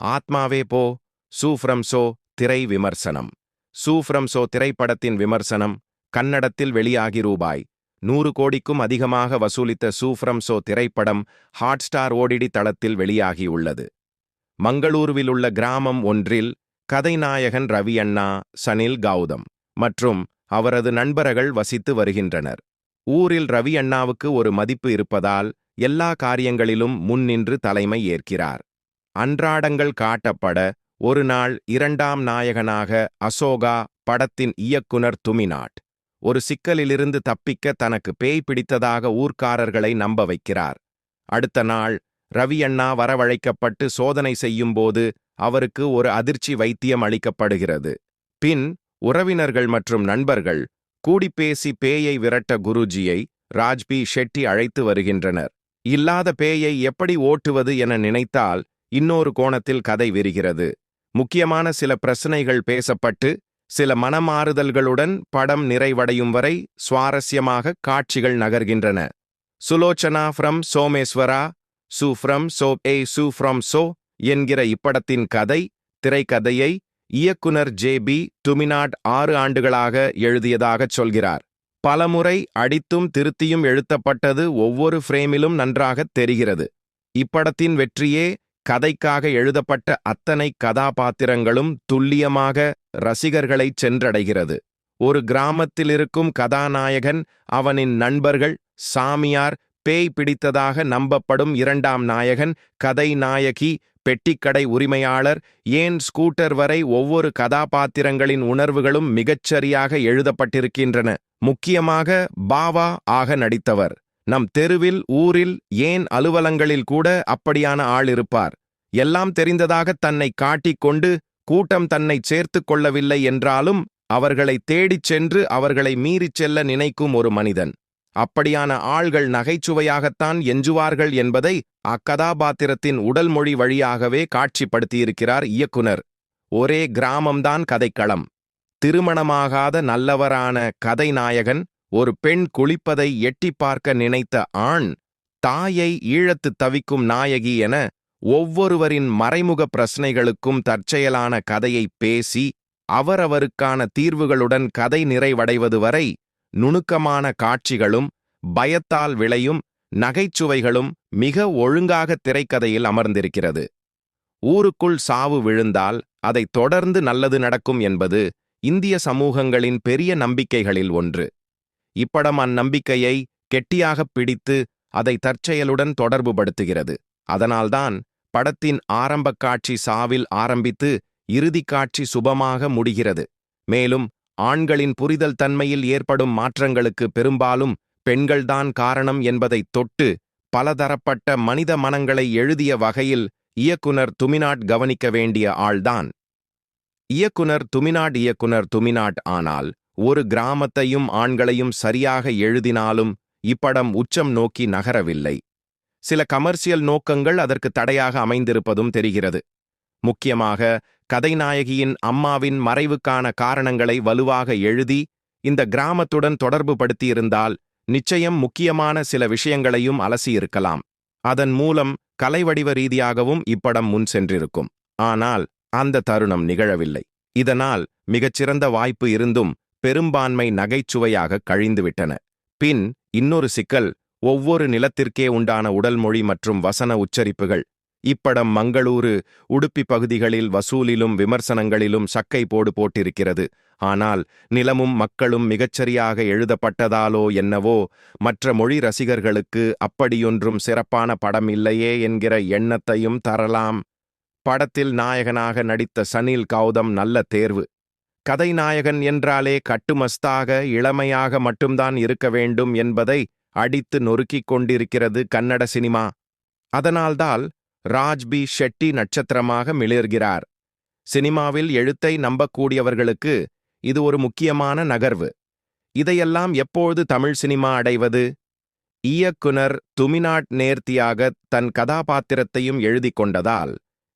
ஆத்மாவே போ சூஃப்ரம்சோ திரை விமர்சனம். சூஃப்ரம்சோ திரைப்படத்தின் விமர்சனம் கன்னடத்தில் வெளியாகி ரூபாய் நூறு கோடிக்கும் அதிகமாக வசூலித்த சூஃப்ரம்சோ திரைப்படம் ஹாட்ஸ்டார் ஓடிடி தளத்தில் வெளியாகியுள்ளது. மங்களூருவில் உள்ள கிராமம் ஒன்றில் கதைநாயகன் ரவி அண்ணா சனில் கௌதம் மற்றும் அவரது நண்பர்கள் வசித்து வருகின்றனர். ஊரில் ரவி அண்ணாவுக்கு ஒரு மதிப்பு இருப்பதால் எல்லா காரியங்களிலும் முன்னின்று தலைமை ஏற்கிறார். அன்றாடங்கள் காட்டப்பட ஒரு நாள் இரண்டாம் நாயகனாக அசோகா படத்தின் இயக்குனர் துமிநாட் ஒரு சிக்கலிலிருந்து தப்பிக்க தனக்கு பேய் பிடித்ததாக ஊர்க்காரர்களை நம்ப வைக்கிறார். அடுத்த நாள் ரவி அண்ணா வரவழைக்கப்பட்டு சோதனை செய்யும்போது அவருக்கு ஒரு அதிர்ச்சி வைத்தியம் அளிக்கப்படுகிறது. பின் உறவினர்கள் மற்றும் நண்பர்கள் கூடிப்பேசி பேயை விரட்ட குருஜியை ராஜ்பி ஷெட்டி அழைத்து வருகின்றனர். இல்லாத பேயை எப்படி ஓட்டுவது என நினைத்தால் இன்னொரு கோணத்தில் கதை விரிகிறது. முக்கியமான சில பிரச்சனைகள் பேசப்பட்டு சில மனமாறுதல்களுடன் படம் நிறைவடையும் வரை சுவாரஸ்யமாக காட்சிகள் நகர்கின்றன. சுலோச்சனா ஃப்ரம் சோமேஸ்வரா சு ஃப்ரம் சோ ஏ சு ஃப்ரம் சோ என்கிற இப்படத்தின் கதை திரைக்கதையை இயக்குனர் ஜே பி டுமினாட் ஆறு ஆண்டுகளாக எழுதியதாகச் சொல்கிறார். பலமுறை அடித்தும் திருத்தியும் எழுத்தப்பட்டது ஒவ்வொரு ஃப்ரேமிலும் நன்றாகத் தெரிகிறது. இப்படத்தின் வெற்றியே கதைக்காக எழுதப்பட்ட அத்தனை கதாபாத்திரங்களும் துல்லியமாக ரசிகர்களை சென்றடைகிறது. ஒரு கிராமத்தில் இருக்கும் கதாநாயகன் அவனின் நண்பர்கள் சாமியார் பேய் பிடித்ததாக நம்பப்படும் இரண்டாம் நாயகன் கதை நாயகி பெட்டிக்கடை உரிமையாளர் ஏன் ஸ்கூட்டர் வரை ஒவ்வொரு கதாபாத்திரங்களின் உணர்வுகளும் மிகச்சரியாக எழுதப்பட்டிருக்கின்றன. முக்கியமாக பாவா ஆக நடித்தவர். நம் தெருவில் ஊரில் ஏன் அலுவலங்களில் கூட அப்படியான ஆள் இருப்பார்? எல்லாம் தெரிந்ததாக தன்னை காட்டிக்கொண்டு கூட்டம் தன்னை சேர்த்துக் கொள்ளவில்லை என்றாலும் அவர்களை தேடிச் சென்று அவர்களை மீறிச் செல்ல நினைக்கும் ஒரு மனிதன். அப்படியான ஆள்கள் நகைச்சுவையாகத்தான் எஞ்சுவார்கள் என்பதை அக்கதாபாத்திரத்தின் உடல் மொழி வழியாகவே காட்சிப்படுத்தியிருக்கிறார் இயக்குனர். ஒரே கிராமம்தான் கதைக்களம். திருமணமாகாத நல்லவரான கதைநாயகன் ஒரு பெண் குளிப்பதை எட்டி பார்க்க நினைத்த ஆண் தாயை ஈழத்து தவிக்கும் நாயகி என ஒவ்வொருவரின் மறைமுக பிரச்சனைகளுக்கும் தற்செயலான கதையை பேசி அவரவருக்கான தீர்வுகளுடன் கதை நிறைவடைவது வரை நுணுக்கமான காட்சிகளும் பயத்தால் விளையும் நகைச்சுவைகளும் மிக ஒழுங்காக திரைக்கதையில் அமர்ந்திருக்கிறது. ஊருக்குள் சாவு விழுந்தால் அதை தொடர்ந்து நல்லது நடக்கும் என்பது இந்திய சமூகங்களின் பெரிய நம்பிக்கைகளில் ஒன்று. இப்படம் அந்நம்பிக்கையை கெட்டியாகப் பிடித்து அதை தற்செயலுடன் தொடர்புபடுத்துகிறது. அதனால்தான் படத்தின் ஆரம்பக் காட்சி சாவில் ஆரம்பித்து இறுதிக் காட்சி சுபமாக முடிகிறது. மேலும் ஆண்களின் புரிதல் தன்மையில் ஏற்படும் மாற்றங்களுக்கு பெரும்பாலும் பெண்கள்தான் காரணம் என்பதைத் தொட்டு பலதரப்பட்ட மனித மனங்களை எழுதிய வகையில் இயக்குனர் துமினாட் கவனிக்க வேண்டிய ஆள்தான். இயக்குனர் துமினாட் இயக்குனர் துமினாட் ஆனால் ஒரு கிராமத்தையும் ஆண்களையும் சரியாக எழுதினாலும் இப்படம் உச்சம் நோக்கி நகரவில்லை. சில கமர்சியல் நோக்கங்கள் அதற்கு தடையாக அமைந்திருப்பதும் தெரிகிறது. முக்கியமாக கதைநாயகியின் அம்மாவின் மறைவுக்கான காரணங்களை வலுவாக எழுதி இந்த கிராமத்துடன் தொடர்பு படுத்தியிருந்தால் நிச்சயம் முக்கியமான சில விஷயங்களையும் அலசியிருக்கலாம் அதன் மூலம் கலைவடிவ ரீதியாகவும் இப்படம் முன் சென்றிருக்கும். ஆனால் அந்த தருணம் நிகழவில்லை. இதனால் மிகச்சிறந்த வாய்ப்பு இருந்தும் பெரும்பான்மை நகைச்சுவையாக கழிந்துவிட்டன. பின் இன்னொரு சிக்கல் ஒவ்வொரு நிலத்திற்கே உண்டான உடல் மொழி மற்றும் வசன உச்சரிப்புகள். இப்படம் மங்களூரு உடுப்பி பகுதிகளில் வசூலிலும் விமர்சனங்களிலும் சக்கை போடு போட்டிருக்கிறது. ஆனால் நிலமும் மக்களும் மிகச்சரியாக எழுதப்பட்டதாலோ என்னவோ மற்ற மொழி ரசிகர்களுக்கு அப்படியொன்றும் சிறப்பான படம் இல்லையே என்கிற எண்ணத்தையும் தரலாம். படத்தில் நாயகனாக நடித்த சனில் கௌதம் நல்ல தேர்வு. கதைநாயகன் என்றாலே கட்டுமஸ்தாக இளமையாக மட்டும்தான் இருக்க வேண்டும் என்பதை அடித்து நொறுக்கிக் கொண்டிருக்கிறது கன்னட சினிமா. அதனால்தான் ராஜ்பி ஷெட்டி நட்சத்திரமாக மிளிர்கிறார். சினிமாவில் எழுத்தை நம்பக்கூடியவர்களுக்கு இது ஒரு முக்கியமான நகர்வு. இதையெல்லாம் எப்போது தமிழ் சினிமா அடைவது? இயக்குனர் துமினாட் நேர்த்தியாக தன் கதாபாத்திரத்தையும் எழுதிக் கொண்டதால்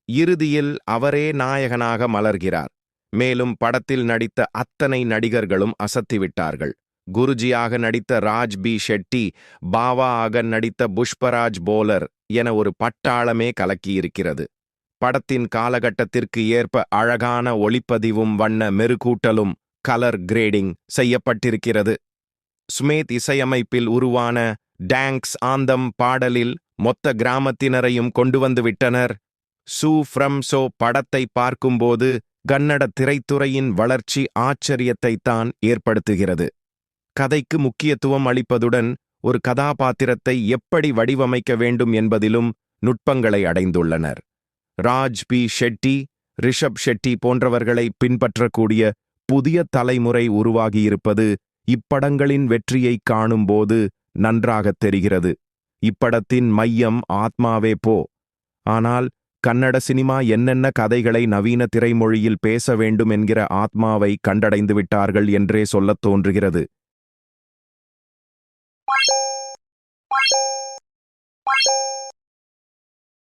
இறுதியில் அவரே நாயகனாக மலர்கிறார். மேலும் படத்தில் நடித்த அத்தனை நடிகர்களும் அசத்திவிட்டார்கள். குருஜியாக நடித்த ராஜ் பி. ஷெட்டி பாவா ஆக நடித்த புஷ்பராஜ் போலர் என ஒரு பட்டாளமே கலக்கியிருக்கிறது. படத்தின் காலகட்டத்திற்கு ஏற்ப அழகான ஒளிப்பதிவும் வண்ண மெருகூட்டலும் கலர் கிரேடிங் செய்யப்பட்டிருக்கிறது. ஸ்மேத் இசையமைப்பில் உருவான டேங்க்ஸ் ஆந்தம் பாடலில் மொத்த கிராமத்தினரையும் கொண்டு வந்து விட்டனர். சூ ஃப்ரம் சோ படத்தை பார்க்கும்போது கன்னட திரைத்துறையின் வளர்ச்சி ஆச்சரியத்தை தான் ஏற்படுத்துகிறது. கதைக்கு முக்கியத்துவம் அளிப்பதுடன் ஒரு கதாபாத்திரத்தை எப்படி வடிவமைக்க வேண்டும் என்பதிலும் நுட்பங்களை அடைந்துள்ளனர். ராஜ் பி. ஷெட்டி ரிஷப் ஷெட்டி போன்றவர்களை பின்பற்றக்கூடிய புதிய தலைமுறை உருவாகியிருப்பது இப்படங்களின் வெற்றியைக் காணும்போது நன்றாகத் தெரிகிறது. இப்படத்தின் மையம் ஆத்மாவே போ. ஆனால் கன்னட சினிமா என்னென்ன கதைகளை நவீன திரைமொழியில் பேச வேண்டும் என்கிற ஆத்மாவை கண்டடைந்து விட்டார்கள் என்றே சொல்லத் தோன்றுகிறது.